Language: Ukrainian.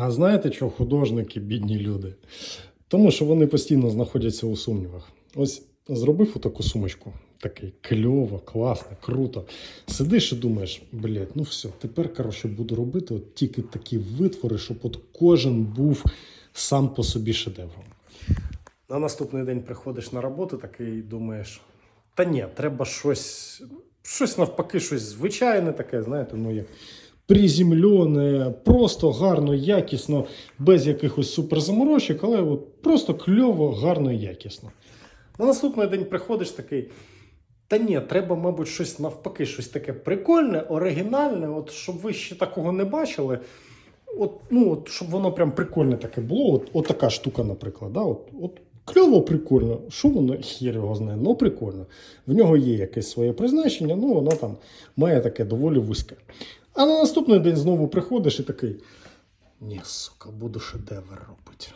А знаєте, чого художники бідні люди? Тому що вони постійно знаходяться у сумнівах. Ось зробив таку сумочку. Такий кльово, класно, круто. Сидиш і думаєш, блядь, ну все, тепер коротше, буду робити от тільки такі витвори, щоб от кожен був сам по собі шедевром. На наступний день приходиш на роботу такий думаєш, та ні, треба щось, щось навпаки, щось звичайне таке, знаєте, ну як приземлене, просто гарно, якісно, без якихось суперзаморочок, але от просто кльово, гарно і якісно. На наступний день приходиш такий. Та ні, треба, мабуть, щось навпаки, щось таке прикольне, оригінальне, от щоб ви ще такого не бачили. От, ну, от, щоб воно прям прикольне таке було. От, от така штука, наприклад. Да? От, от кльово, прикольно. Що воно хір його знає? Ну, прикольно. В нього є якесь своє призначення, ну воно там має таке доволі вузьке. А на наступний день знову приходиш і такий. Ні, сука, буду шедевр робити.